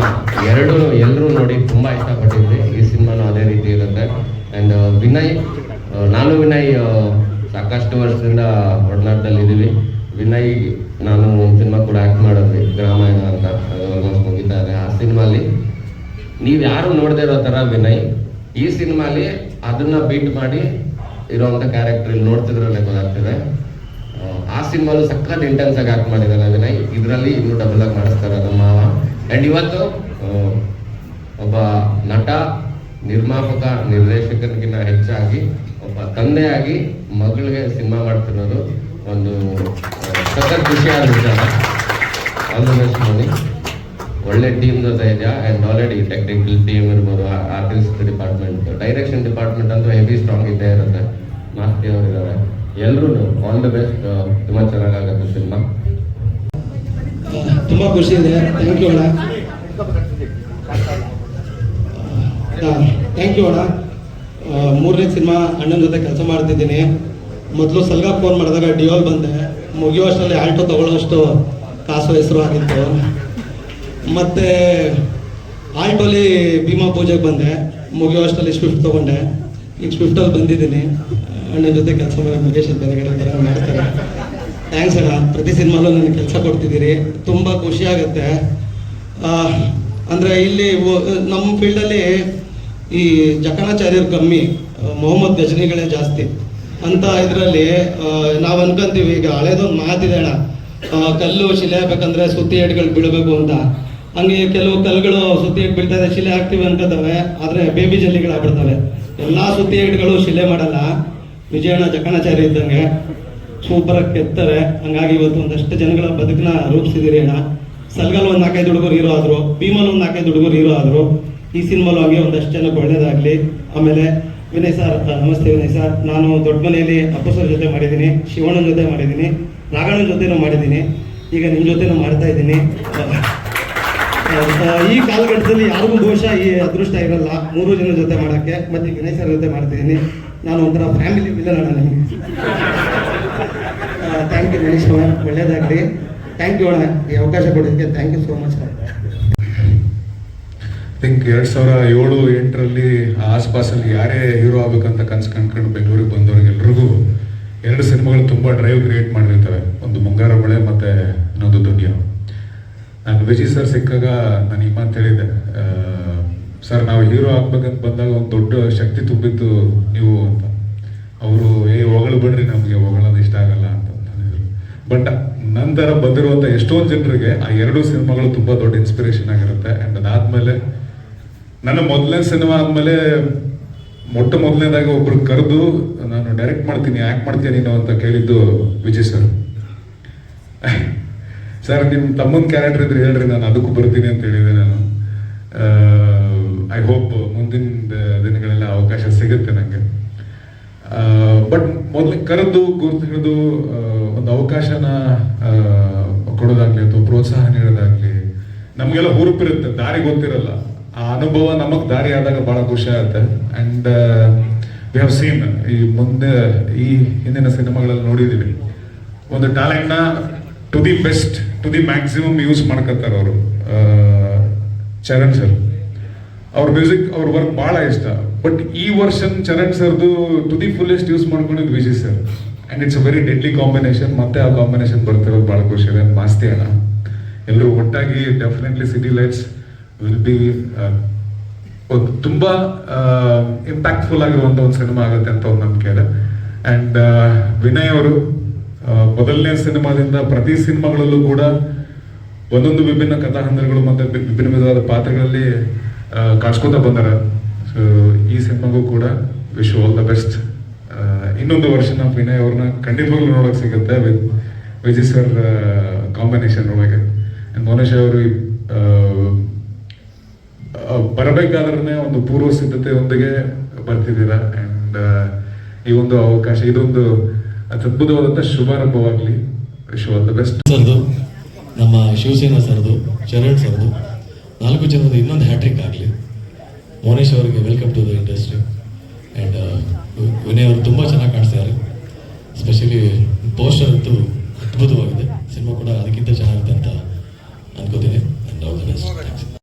Cinema. ಎರಡು ಎಲ್ಲರೂ ನೋಡಿ ತುಂಬ ಇಷ್ಟಪಟ್ಟಿದ್ವಿ. ಈ ಸಿನಿಮಾನು ಅದೇ ರೀತಿ ಇರುತ್ತೆ. ಆ್ಯಂಡ್ ವಿನಯ್ ನಾನು ವಿನಯ್ ಸಾಕಷ್ಟು ವರ್ಷದಿಂದ ಒಡನಾಟದಲ್ಲಿ ಇದ್ದೀವಿ ವಿನಯ್, ನಾನು ಒಂದು ಸಿನಿಮಾ ಕೂಡ ಆ್ಯಕ್ಟ್ ಮಾಡಿದ್ವಿ ಗ್ರಾಮಾಯಣ ಅಂತ. ಅದು ಆಲ್ಮೋಸ್ಟ್ ಮುಗಿತಾ ಆ ಸಿನಿಮಾಲಿ ನೀವು ಯಾರು ನೋಡದೇ ಇರೋ ಥರ ವಿನಯ್, ಈ ಸಿನಿಮಾಲಿ ಅದನ್ನ ಬೀಟ್ ಮಾಡಿ ಇರೋವಂಥ ಕ್ಯಾರೆಕ್ಟರ್ ಇಲ್ಲಿ ನೋಡ್ತಿದ್ರಲ್ಲೇ ಗೊತ್ತಾಗ್ತಿದೆ. ಆ ಸಿನಿಮಾಲು ಸಖತ್ ಇಂಟೆನ್ಸ್ ಆಗಿ ಆಕ್ಟ್ ಮಾಡಿದ್ದಾರೆ ವಿನಯ್. ಇದರಲ್ಲಿ ಇನ್ನೂ ಡಬಲ್ ಆಗಿ ಮಾಡಿಸ್ತಾರೆ ನಮ್ಮ ಮಾವ. ಆ್ಯಂಡ್ ಇವತ್ತು ಒಬ್ಬ ನಟ, ನಿರ್ಮಾಪಕ ನಿರ್ದೇಶಕನಿಗಿಂತ ಹೆಚ್ಚಾಗಿ, ಒಬ್ಬ ತಂದೆಯಾಗಿ ಮಗಳಿಗೆ ಸಿನಿಮಾ ಮಾಡ್ತಿರೋದು ಒಂದು ಸಖತ್ ಖುಷಿಯಾದ ವಿಚಾರ. ಆಲ್ ದ ಬೆಸ್ಟ್ ಮನಿ ಒಳ್ಳೆ ಟೀಮ್ ಜೊತೆ ಇದೆಯಾ ಆ್ಯಂಡ್ ಆಲ್ರೆಡಿ ಟೆಕ್ನಿಕಲ್ ಟೀಮ್ ಇರ್ಬೋದು ಆರ್ಟಿಸ್ಟ್ ಡಿಪಾರ್ಟ್ಮೆಂಟ್ ಡೈರೆಕ್ಷನ್ ಡಿಪಾರ್ಟ್ಮೆಂಟ್ ಅಂತೂ ಹೆವಿ ಸ್ಟ್ರಾಂಗ್ ಇದ್ದೇ ಇರುತ್ತೆ. ಮಾಸ್ತಿ ಅವರು ಇದ್ದಾರೆ ಎಲ್ಲರೂ ಆಲ್ ದ ಬೆಸ್ಟ್ ತುಂಬ ಚೆನ್ನಾಗಾಗುತ್ತೆ ಸಿನಿಮಾ. ತುಂಬ ಖುಷಿ ಇದೆ. ಥ್ಯಾಂಕ್ ಯು ಅಣ್ಣ. ಥ್ಯಾಂಕ್ ಯು ಅಣ್ಣ. ಮೂರನೇ ಸಿನಿಮಾ ಅಣ್ಣನ ಜೊತೆ ಕೆಲಸ ಮಾಡ್ತಿದ್ದೀನಿ. ಮೊದಲು ಸಲ್ಗ ಫೋನ್ ಮಾಡಿದಾಗ ಡಿಯೋಲ್ ಬಂದೆ. ಮುಗಿಯುವಷ್ಟರಲ್ಲಿ ಆಲ್ಟೋ ತಗೊಳ್ಳೋಷ್ಟು ಕಾಸು ಹೆಸರು ಆಗಿತ್ತು. ಮತ್ತು ಆಲ್ಟೋಲಿ ಭೀಮಾ ಪೂಜೆಗೆ ಬಂದೆ. ಮುಗಿಯುವಷ್ಟರಲ್ಲಿ ಸ್ವಿಫ್ಟ್ ತೊಗೊಂಡೆ. ಈಗ ಸ್ವಿಫ್ಟಲ್ಲಿ ಬಂದಿದ್ದೀನಿ. ಅಣ್ಣನ ಜೊತೆ ಕೆಲಸ ಮಾಡಿ ಮುಗೇಶ್ ಅಂತ ಮಾಡ್ತಾರೆ. ಥ್ಯಾಂಕ್ಸ್ ಅಣ್ಣ. ಪ್ರತಿ ಸಿನಿಮಾಲೂ ನನಗೆ ಕೆಲಸ ಕೊಡ್ತಿದ್ದೀರಿ. ತುಂಬ ಖುಷಿ ಆಗುತ್ತೆ. ಅಂದ್ರೆ ಇಲ್ಲಿ ನಮ್ಮ ಫೀಲ್ಡಲ್ಲಿ ಈ ಜಕಣಾಚಾರ್ಯರು ಕಮ್ಮಿ ಮೊಹಮ್ಮದ್ ಗಜನಿಗಳೇ ಜಾಸ್ತಿ. ಅಂತ ಇದರಲ್ಲಿ ನಾವು ಅನ್ಕೊಂತೀವಿ, ಈಗ ಹಳೇದೊಂದು ಮಾತಿದೆ ಅಣ್ಣ. ಕಲ್ಲು ಶಿಲೆ ಹಾಕ್ಬೇಕಂದ್ರೆ ಸುತ್ತಿ ಏಟ್ಗಳು ಬೀಳಬೇಕು ಅಂತ. ಹಂಗೆ ಕೆಲವು ಕಲ್ಲುಗಳು ಸುತ್ತಿ ಏಟ್ ಬೀಳ್ತಾ ಇದೆ, ಶಿಲೆ ಹಾಕ್ತೀವಿ ಅನ್ಕೋತವೆ ಆದರೆ ಬೇಬಿ ಜಲ್ಲಿಗಳು ಆಗ್ಬಿಡ್ತವೆ ಎಲ್ಲಾ ಸುತ್ತಿ ಏಟ್ಗಳು ಶಿಲೆ ಮಾಡಲ್ಲ. ವಿಜಯಣ್ಣ ಜಕಣಾಚಾರ್ಯ ಇದ್ದಂಗೆ. ಸೂಪರ್ ಕೆತ್ತಾರೆ. ಹಂಗಾಗಿ ಇವತ್ತು ಒಂದಷ್ಟು ಜನಗಳ ಬದುಕನ್ನ ರೂಪಿಸಿದಿರಿ ಅಣ್ಣ. ಸಲ್ಗಲ್ ಒಂದ್ ನಾಲ್ಕೈದು ಹುಡುಗರು ಹೀರೋ ಆದ್ರು ಭೀಮಲ್ ಒಂದ್ ನಾಲ್ಕೈದು ಹುಡುಗರು ಹೀರೋ ಆದ್ರು. ಈ ಸಿನಿಮಾಲು ಹಾಗೆ ಒಂದಷ್ಟು ಜನಕ್ಕೆ ಒಳ್ಳೇದಾಗ್ಲಿ. ಆಮೇಲೆ ವಿನಯ್ ಸರ್ ನಮಸ್ತೆ ವಿನಯ್ ಸರ್ ನಾನು ದೊಡ್ಡ ಮನೆಯಲ್ಲಿ ಅಪ್ಪಸರ್ ಜೊತೆ ಮಾಡಿದ್ದೀನಿ, ಶಿವಣ್ಣನ ಜೊತೆ ಮಾಡಿದ್ದೀನಿ ನಾಗಣ್ಣನ ಜೊತೆನೂ ಮಾಡಿದ್ದೀನಿ. ಈಗ ನಿಮ್ಮ ಜೊತೆನೂ ಮಾಡ್ತಾ ಇದ್ದೀನಿ. ಈ ಕಾಲಘಟ್ಟದಲ್ಲಿ ಯಾರಿಗೂ ಬಹುಶಃ ಈ ಅದೃಷ್ಟ ಇರಲ್ಲ. ಮೂರು ಜನ ಜೊತೆ ಮಾಡೋಕ್ಕೆ, ಮತ್ತೆ ಸರ್ ಜೊತೆ ಮಾಡ್ತಿದ್ದೀನಿ. ನಾನು ಒಂಥರ ಫ್ಯಾಮಿಲಿ ವಿಲನ್ ಅಣ್ಣ ನಿಮಗೆ ಥ್ಯಾಂಕ್ ಯು ಗಣೇಶ್ ಅವರ, ಒಳ್ಳೇದಾಗಲಿ. ಥ್ಯಾಂಕ್ ಯು ಅಣ್ಣ, ಈ ಅವಕಾಶ ಕೊಡೋದಕ್ಕೆ thank you so much think ಎರಡು ಸಾವಿರ ಏಳು, ಎಂಟರಲ್ಲಿ ಆಸ್ಪಾಸಲ್ಲಿ ಯಾರೇ ಹೀರೋ ಆಗಬೇಕಂತ ಕನ್ಸು ಕಂಡ್ಕೊಂಡು ಬೆಂಗಳೂರಿಗೆ ಬಂದವ್ರಿಗೆಲ್ರಿಗೂ ಎರಡು ಸಿನಿಮಾಗಳು ತುಂಬ ಡ್ರೈವ್ ಕ್ರಿಯೇಟ್ ಮಾಡಿರ್ತವೆ ಒಂದು ಮುಂಗಾರ ಮಳೆ ಮತ್ತು ಇನ್ನೊಂದು ದುನಿಯಾ. ನಾನು ವಿಜಯ್ ಸರ್ ಸಿಕ್ಕಾಗ ನಾನು ಈ ಮಾತು ಹೇಳಿದ್ದೆ. ಸರ್, ನಾವು ಹೀರೋ ಆಗ್ಬೇಕಂತ ಬಂದಾಗ ಒಂದು ದೊಡ್ಡ ಶಕ್ತಿ ತುಂಬಿದ್ದು ನೀವು ಅಂತ. ಅವರು, ಏ, ಹೊಗಳು ಬಿಡ್ರಿ, ನಮಗೆ ಹೊಗಳೋದು ಇಷ್ಟ ಆಗಲ್ಲ ಅಂತ ಅಂದಿದ್ರು ಬಟ್ ನಂತರ ಬಂದಿರುವಂಥ ಎಷ್ಟೊಂದು ಜನರಿಗೆ ಆ ಎರಡು ಸಿನಿಮಾಗಳು ತುಂಬಾ ದೊಡ್ಡ ಇನ್ಸ್ಪಿರೇಷನ್ ಆಗಿರುತ್ತೆ. ಆ್ಯಂಡ್ ಅದಾದ್ಮೇಲೆ ನನ್ನ ಮೊದಲನೇ ಸಿನಿಮಾ ಆದ್ಮೇಲೆ ಮೊಟ್ಟ ಮೊದಲನೇದಾಗಿ ಒಬ್ರು ಕರೆದು, ನಾನು ಡೈರೆಕ್ಟ್ ಮಾಡ್ತೀನಿ ಆ್ಯಕ್ಟ್ ಮಾಡ್ತೀನಿ ನೀನು ಅಂತ ಕೇಳಿದ್ದು ವಿಜಯ್ ಸರ್. ಸರ್ ನಿಮ್ಮ ತಮ್ಮನ ಕ್ಯಾರೆಕ್ಟರ್ ಇದ್ರೆ ಹೇಳ್ರಿ, ನಾನು ಅದಕ್ಕೂ ಬರ್ತೀನಿ ಅಂತ ಹೇಳಿದೆ ನಾನು. ಐ ಹೋಪ್ ಮುಂದಿನ ದಿನಗಳೆಲ್ಲ ಅವಕಾಶ ಸಿಗುತ್ತೆ ನನಗೆ ಬಟ್ ಮೊದಲು ಕರೆದು, ಗುರುತು ಹಿಡಿದು ಒಂದು ಅವಕಾಶನ ಕೊಡೋದಾಗ್ಲಿ ಅಥವಾ ಪ್ರೋತ್ಸಾಹ ನೀಡೋದಾಗ್ಲಿ, ನಮಗೆಲ್ಲ ಹುರುಪಿರುತ್ತೆ, ದಾರಿ ಗೊತ್ತಿರಲ್ಲ. ಆ ಅನುಭವ ನಮಗೆ ದಾರಿ ಆದಾಗ ಬಹಳ ಖುಷಿ ಆಗುತ್ತೆ. ಅಂಡ್ ವಿ ಹ್ಯಾವ್ ಸೀನ್ ಈ ಮುಂದೆ, ಈ ಹಿಂದಿನ ಸಿನಿಮಾಗಳಲ್ಲಿ ನೋಡಿದೀವಿ. ಒಂದು ಟ್ಯಾಲೆಂಟ್ನ to the best to the maximum use ಮಾಡ್ಕೊತಾರೆ ಅವರು. ಚರಣ್ ಸರ್ ಅವ್ರ ಮ್ಯೂಸಿಕ್ ಅವ್ರ ವರ್ಕ್ ಭಾಳ ಇಷ್ಟ. ಬಟ್ ಈ ವರ್ಷನ್ ಚರಣ್ ಸರ್ದು ಟು ದಿ ಫುಲ್ಲೆಸ್ಟ್ ಯೂಸ್ ಮಾಡ್ಕೊಂಡಿದ್ದು Vijay sir and it's a very deadly combination ಮತ್ತೆ ಆ ಕಾಂಬಿನೇಷನ್ ಬರ್ತಿರೋದು ಭಾಳ ಖುಷಿ. ಇದೆ ಮಾಸ್ತಿ ಅಣ್ಣ. ಎಲ್ಲರೂ ಒಟ್ಟಾಗಿ definitely city lights will be ಒಂದು ತುಂಬ ಇಂಪ್ಯಾಕ್ಟ್ಫುಲ್ ಆಗಿರುವಂತ ಒಂದು ಸಿನಿಮಾ ಆಗುತ್ತೆ ಅಂತ ಒಂದು ನಂಬಿಕೆ ಇದೆ ಅಂಡ್ ವಿನಯ್ ಅವರು ಮೊದಲನೇ ಸಿನಿಮಾದಿಂದ ಪ್ರತಿ ಸಿನಿಮಾಗಳಲ್ಲೂ ಕೂಡ ಒಂದೊಂದು ವಿಭಿನ್ನ ಕಥಾಹಂದರಗಳು ಮತ್ತೆ ವಿಭಿನ್ನ ವಿಧವಾದ ಪಾತ್ರಗಳಲ್ಲಿ ಕಾಣಿಸ್ಕೊತಾ ಬಂದಾರ. ಸೊ ಈ ಸಿನಿಮಾಗೂ ಕೂಡ ವಿಶ್ ಆಲ್ ದ ಬೆಸ್ಟ್ ಇನ್ನೊಂದು ವರ್ಷ ನಾವು ವಿನಯ್ ಅವ್ರನ್ನ ಖಂಡಿತವಾಗ್ಲೂ ನೋಡಕ್ ಸಿಗುತ್ತೆ ವಿತ್ ವಿಜಯ್ ಸರ್ ಕಾಂಬಿನೇಷನ್ ಒಳಗೆ. ಮೋನೇಶ್ ಅವರು ಬರಬೇಕಾದ್ರೆ ಒಂದು ಪೂರ್ವ ಸಿದ್ಧತೆಯೊಂದಿಗೆ ಬರ್ತಿದ್ದೀರಾ. ಅಂಡ್ ಈ ಒಂದು ಅವಕಾಶ, ಇದೊಂದು ಅದ್ಭುತವಾದಂಥ ಶುಭಾರಂಭವಾಗಲಿ. ವಿಶ್ ಆಲ್ ದ ಬೆಸ್ಟ್ ಸರ್ದು, ನಮ್ಮ ಶಿವಸೇನಾ ಸರ್ದು ಚರಣ್ ಸರ್ದು, ನಾಲ್ಕು ಜನದ ಇನ್ನೊಂದು ಹ್ಯಾಟ್ರಿಕ್ ಆಗಲಿ. ಮೋನೇಶ್ ಅವರಿಗೆ welcome to the industry and Vinay ಅವರು ತುಂಬ ಚೆನ್ನಾಗಿ ಕಾಣಿಸ್ತಾರೆ ಸ್ಪೆಷಲಿ ಪೋಸ್ಟರ್ ಅಂತೂ ಅದ್ಭುತವಾಗಿದೆ. ಸಿನಿಮಾ ಕೂಡ ಅದಕ್ಕಿಂತ ಚೆನ್ನಾಗಿದೆ ಅಂತ ಅನ್ಕೋತೀನಿ. And all the best